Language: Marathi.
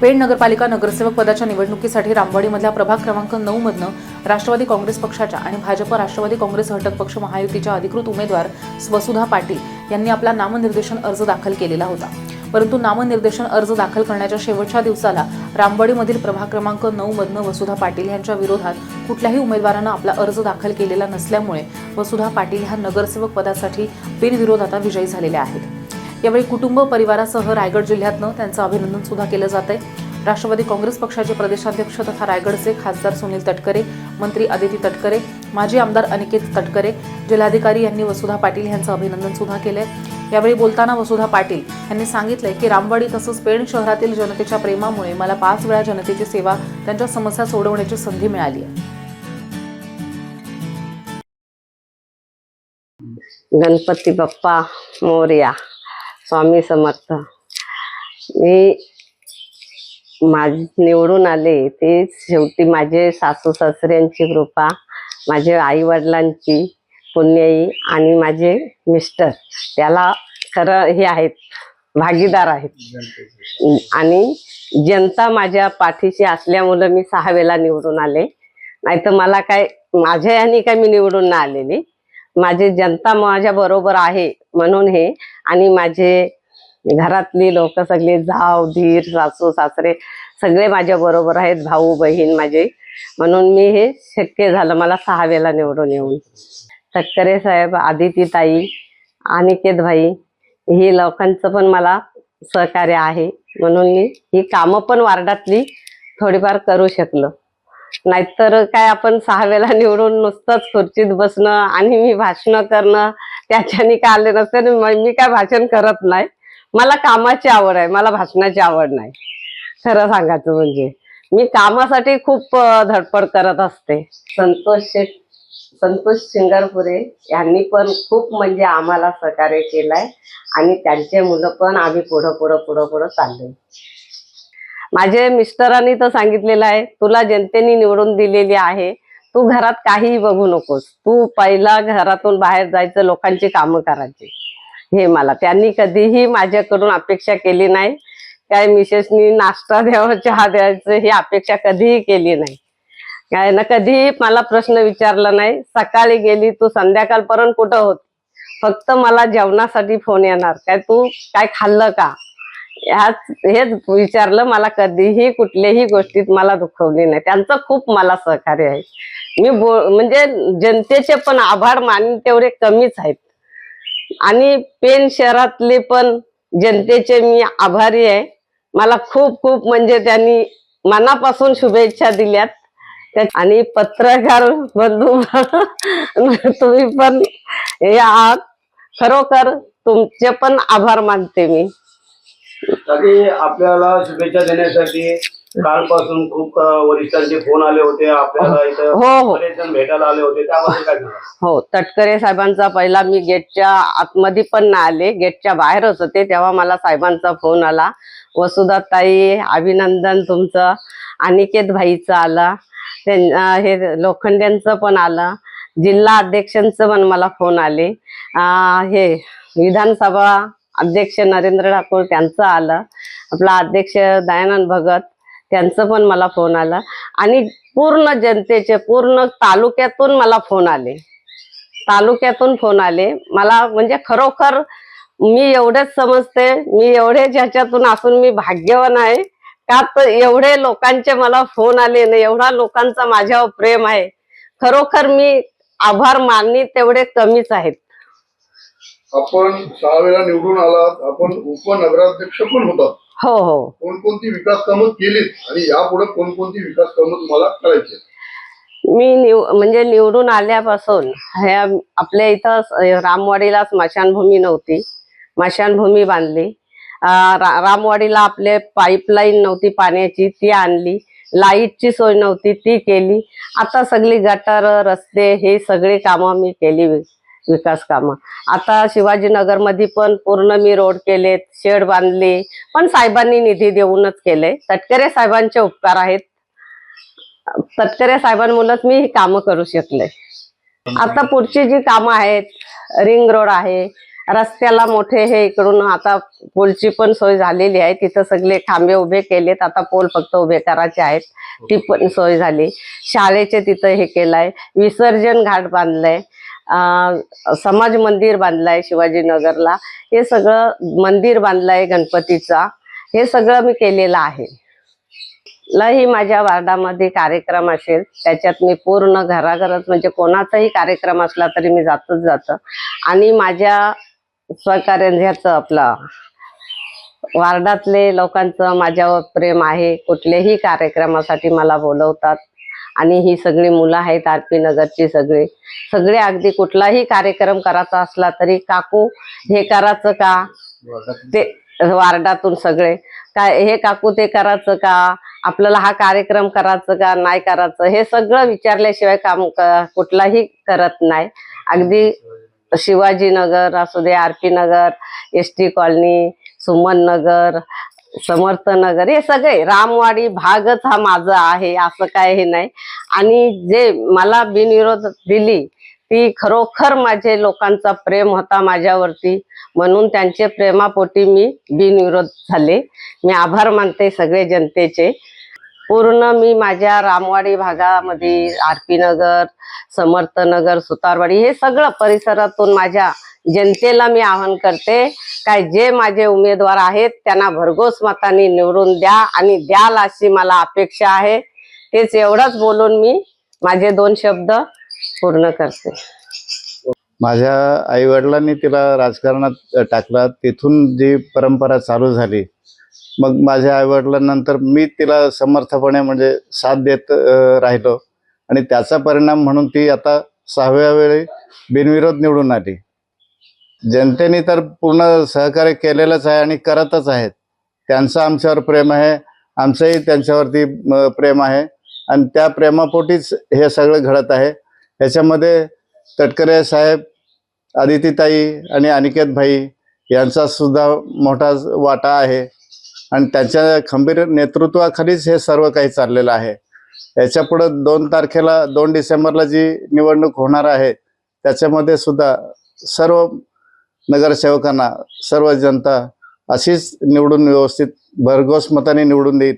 पेण नगरपालिका नगरसेवक पदाच्या निवडणुकीसाठी रामवाडीमधल्या प्रभाग क्रमांक नऊ मधनं राष्ट्रवादी काँग्रेस पक्षाच्या आणि भाजप राष्ट्रवादी काँग्रेस घटक पक्ष महायुतीच्या अधिकृत उमेदवार वसुधा पाटील यांनी आपला नामनिर्देशन अर्ज दाखल केलेला होता. परंतु नामनिर्देशन अर्ज दाखल करण्याच्या शेवटच्या दिवसाला रामवाडीमधील प्रभाग क्रमांक नऊ मधनं वसुधा पाटील यांच्या विरोधात कुठल्याही उमेदवारानं आपला अर्ज दाखल केलेला नसल्यामुळे वसुधा पाटील ह्या नगरसेवक पदासाठी बिनविरोध आता विजयी झालेल्या आहेत. यावेळी कुटुंब परिवारासह रायगड जिल्ह्यातनं त्यांचं अभिनंदन सुद्धा केलं जात आहे. राष्ट्रवादी काँग्रेस पक्षाचे प्रदेशाध्यक्ष तथा रायगडचे खासदार सुनील तटकरे मंत्री आदिती तटकरे माजी आमदार अनिकेत तटकरे जिल्हाधिकारी यांनी वसुधा पाटील यांचं अभिनंदन सुद्धा केलंय. यावेळी बोलताना वसुधा पाटील यांनी सांगितलंय की रामवाडी तसंच पेण शहरातील जनतेच्या प्रेमामुळे मला पाच वेळा जनतेची सेवा त्यांच्या समस्या सोडवण्याची संधी मिळाली आहे. गणपती बाप्पा मोर्या. स्वामी समर्थ. मी माझ निवडून आले ते शेवटी माझे सासू सासऱ्यांची कृपा माझे आई वडिलांची पुण्याई आणि माझे मिस्टर. त्याला खरं हे आहेत भागीदार आहेत. आणि जनता माझ्या पाठीशी असल्यामुळं मी सहा वेळा निवडून आले. नाही तर मला काय माझ्या ह्यानी काय मी निवडून नाही आलेली. माझी जनता माझ्या बरोबर आहे म्हणून हे. आणि माझे घरातली लोक सगळे जाव धीर सासू सासरे सगळे माझ्या बरोबर आहेत भाऊ बहीण माझे. म्हणून मी हे शक्य झालं मला सहा वेळेला निवडून येऊन. तटकरे साहेब आदिती ताई अनिकेत भाई ही लोकांचं पण मला सहकार्य आहे. म्हणून मी ही कामं पण वार्डातली थोडीफार करू शकलो. नाहीतर काय आपण सहा वेळेला निवडून नुसतंच खुर्चीत बसणं आणि मी भाषणं करणं त्याच्यानी काय आले नसते मी काय भाषण करत नाही. मला कामाची आवड आहे मला भाषणाची आवड नाही. खरं सांगायचं म्हणजे. मी कामासाठी खूप धडपड करत असते. संतोष शेठ संतोष शिंगरपुरे यांनी पण खूप म्हणजे आम्हाला सहकार्य केलंय आणि त्यांचे मुलं पण आम्ही पुढं पुढं पुढं पुढं चाललोय. माझे मिस्टरांनी तर सांगितलेलं आहे तुला जनतेने निवडून दिलेली आहे. तू घरात काहीही बघू नकोस. तू पहिला घरातून बाहेर जायचं लोकांची कामं करायची. हे मला. त्यांनी कधीही माझ्याकडून अपेक्षा केली नाही. काय मिसेसनी नाश्ता द्यावा चहा द्यायचं ही अपेक्षा कधीही केली नाही. काय ना कधीही मला प्रश्न विचारला नाही. सकाळी गेली तू संध्याकाळपर्यंत कुठं होती? फक्त मला जेवणासाठी फोन येणार. काय तू काय खाल्लं का? ह्याच हेच विचारलं. मला कधीही कुठल्याही गोष्टीत मला दुखवली नाही. त्यांचं खूप मला सहकार्य आहे. मी बोल म्हणजे जनतेचे पण आभार मानून तेवढे कमीच आहेत. आणि पेन शहरातले पण जनतेचे मी आभारी आहे. मला खूप खूप म्हणजे त्यांनी मनापासून शुभेच्छा दिल्यात. आणि पत्रकार बंधू तुम्ही पण हे आहात. खरोखर तुमचे पण आभार मानते मी. आपल्याला शुभेच्छा देण्यासाठी कालपासून खूप वरिष्ठांचे फोन आले होते. आपल्याला इथं हो हो. बरेच जण भेटायला आले होते. काय हो तटकरे साहेबांचा पहिला मी गेटच्या आतमध्ये पण नाही आले. गेटच्या बाहेरच होते तेव्हा मला साहेबांचा फोन आला. वसुधा ताई अभिनंदन तुमचं. अनिकेत भाईचं आला. त्यां- हे लोखंड्यांचं पण आलं. जिल्हा अध्यक्षांचं पण मला फोन आले. अं, हे विधानसभा अध्यक्ष नरेंद्र ठाकूर त्यांचं आलं. आपला अध्यक्ष दयानंद भगत. त्यांचं पण मला फोन आला. आणि पूर्ण जनतेचे पूर्ण तालुक्यातून मला फोन आले. तालुक्यातून फोन आले. मला म्हणजे खरोखर मी एवढेच समजते मी एवढे ज्याच्यातून असून मी भाग्यवान आहे. का तर एवढे लोकांचे मला फोन आले ना एवढा लोकांचा माझ्यावर प्रेम आहे. खरोखर मी आभार मानणी तेवढे कमीच आहेत. आपण सहा वेळा निवडून आलात. आपण उपनगराध्यक्ष पण होतात. हो हो. कोणकोणती विकास कामं केलीत आणि यापुढे कोणकोणती विकास कामं तुम्हाला करायची? मी निव म्हणजे निवडून आल्यापासून ह्या आपल्या इथं रामवाडीला स्मशानभूमी नव्हती. स्मशानभूमी बांधली. रा- रामवाडीला आपले पाईपलाईन नव्हती पाण्याची ती आणली. लाईटची सोय नव्हती ती केली. आता सगळी गटार रस्ते हे सगळी कामं मी केली. विकास कामं. आता शिवाजीनगरमध्ये पण पूर्ण मी रोड केलेत शेड बांधली. पण साहेबांनी निधी देऊनच केले. तटकरे साहेबांचे उपकार आहेत. तटकरे साहेबांमुळेच मी ही कामं करू शकले. आता पुढची जी कामं आहेत रिंग रोड आहे रस्त्याला मोठे हे इकडून आता पोलची पण सोय झालेली आहे. तिथं सगळे खांबे उभे केलेत. आता पोल फक्त उभे करायचे आहेत. ती पण सोय झाली. शाळेचे तिथं हे केलंय. विसर्जन घाट बांधलंय. समाज मंदिर बांधलंय शिवाजीनगरला हे सगळं मंदिर बांधलंय गणपतीचा. हे सगळं मी केलेलं आहे. लही माझ्या वार्डामध्ये कार्यक्रम असेल त्याच्यात मी पूर्ण घराघरात म्हणजे कोणाचाही कार्यक्रम असला तरी मी जातच जातं. आणि माझ्या सहकार्याचं आपलं वार्डातले लोकांचं माझ्यावर प्रेम आहे. कुठल्याही कार्यक्रमासाठी मला बोलवतात. आणि ही सगळी मुलं आहेत आर पी नगरची सगळे. सगळे अगदी कुठलाही कार्यक्रम करायचा असला तरी काकू हे करायचं का? ते वार्डातून सगळे. काय हे काकू ते करायचं का? आपल्याला हा कार्यक्रम करायचं का? नाही करायचं? हे सगळं विचारल्याशिवाय काम कुठलाही करत नाही. अगदी शिवाजीनगर असू दे R P Nagar S T colony Suman Nagar Samarth Nagar हे सगळे. रामवाडी भागच हा माझा आहे असं काय हे नाही. आणि जे मला बिनविरोध दिली ती खरोखर माझे लोकांचा प्रेम होता माझ्यावरती. म्हणून त्यांचे प्रेमापोटी मी बिनविरोध झाले. मी आभार मानते सगळे जनतेचे. पूर्ण मी माझ्या रामवाडी भागामध्ये आर पी नगर समर्थनगर सुतारवाडी हे सगळं परिसरातून माझ्या जनतेला मी आवाहन करते. काय जे माझे उमेदवार आहेत त्यांना भरघोस मताने निवडून द्या आणि द्याल अशी मला अपेक्षा आहे. तेच एवढंच बोलून मी माझे दोन शब्द पूर्ण करते. माझ्या आई वडिलांनी तिला राजकारणात टाकलं. तिथून जी परंपरा चालू झाली मग माझ्या आई वडिलांनंतर मी तिला समर्थपणे म्हणजे साथ देत राहिलो. आणि त्याचा परिणाम म्हणून ती आता सहाव्या वेळी बिनविरोध निवडून आली. जनतेने तर पूर्ण सहकार्य केलेलंच आहे आणि करतच आहेत. त्यांचं आमच्यावर प्रेम आहे आमचंही त्यांच्यावरती प्रेम आहे. आणि त्या प्रेमापोटीच हे सगळं घडत आहे. ह्याच्यामध्ये तटकरे साहेब आदितीताई आणि अनिकेत भाई यांचा सुद्धा मोठा वाटा आहे. आणि त्यांच्या खंबीर नेतृत्वाखालीच हे सर्व काही चाललेलं आहे. याच्यापुढं दोन तारखेला दोन डिसेंबरला जी निवडणूक होणार आहे त्याच्यामध्ये सुद्धा सर्व नगरसेवकांना सर्व जनता अशीच निवडून व्यवस्थित भरघोस मताने निवडून देईल.